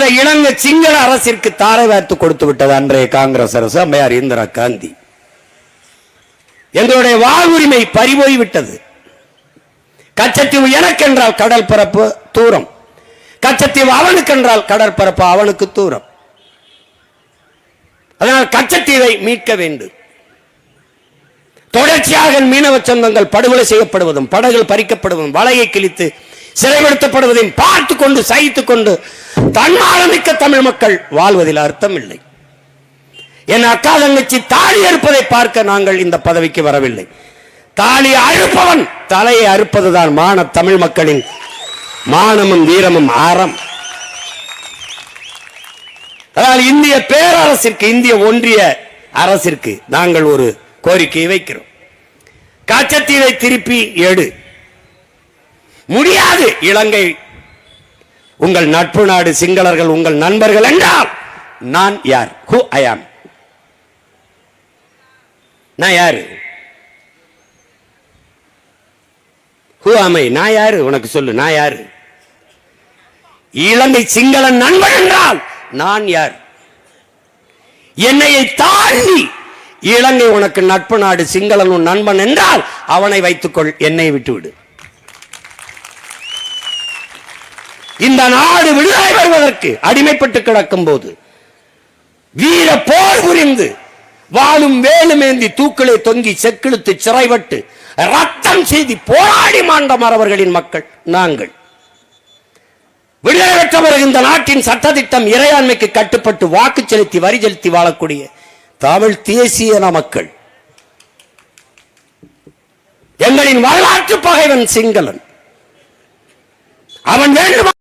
அதை இலங்கை சிங்கள அரசிற்கு தாரை வார்த்து கொடுத்து விட்டது அன்றைய காங்கிரஸ் அரசு அம்மையார் இந்திரா காந்தி. எங்களுடைய வாழ்வுரிமை பறிபோய் விட்டது. கச்சத்தீவு எனக்கென்றால் கடல் பரப்பு தூரம். கச்சத்தீவு அவனுக்கென்றால் கடற்பரப்பு அவனுக்கு தூரம். அதனால் கச்சத்தீவை மீட்க வேண்டும். தொடர்ச்சியாக மீனவ சங்கங்கள் படுகொலை செய்யப்படுவதும் படகுகள் பறிக்கப்படுவதும் வலையை கிழித்து சிறைப்படுத்தப்படுவதையும் பார்த்து கொண்டு சகித்துக் கொண்டு தன்மானமிக்க தமிழ் மக்கள் வாழ்வதில் அர்த்தம் இல்லை என் அக்கா தங்கச்சி தாலி அறுப்பதை பார்க்க நாங்கள் இந்த பதவிக்கு வரவில்லை. தாலி அறுப்பவன் தலையை அறுப்பதுதான் மான தமிழ் மக்களின் மானமும் வீரமும் ஆரம் அதனால் இந்திய பேரரசிற்கு இந்திய ஒன்றிய அரசிற்கு நாங்கள் ஒரு கோரிக்கையை வைக்கிறோம். காச்சத்தீவை திருப்பி எடு. முடியாது. இலங்கை உங்கள் நட்பு நாடு சிங்களர்கள் உங்கள் நண்பர்கள் என்றால் நான் யார்? ஹூ ஐ ஆம் நான் யாரு? ஹூ ஆமை நான் யாரு? உனக்கு சொல்லு நான் யாரு? இலங்கை சிங்கள நண்பன் என்றால் நான் யார்? என்னையை தாண்டி இலங்கை உனக்கு நட்பு நாடு சிங்களன் உன் நண்பன் என்றால் அவனை வைத்துக்கொள் என்னை விட்டுவிடு. இந்த நாடு விடுதலை பெறுவதற்கு அடிமைப்பட்டு கிடக்கும் போது வீர போர் புரிந்து வாழும் வேலுமேந்தி தூக்களை தொங்கி செக்கிழுத்து சிறைப்பட்டு ரத்தம் செய்தி போராடி மாண்ட மறவர்களின் மக்கள் நாங்கள். விடுதலை பெற்ற பிறகு இந்த நாட்டின் சட்டத்திட்டம் இறையாண்மைக்கு கட்டுப்பட்டு வாக்கு செலுத்தி வரி செலுத்தி வாழக்கூடிய தமிழ் தேசிய மக்கள் எங்களின் வரலாற்று பகைவன் சிங்களன். அவன் வேண்டுமா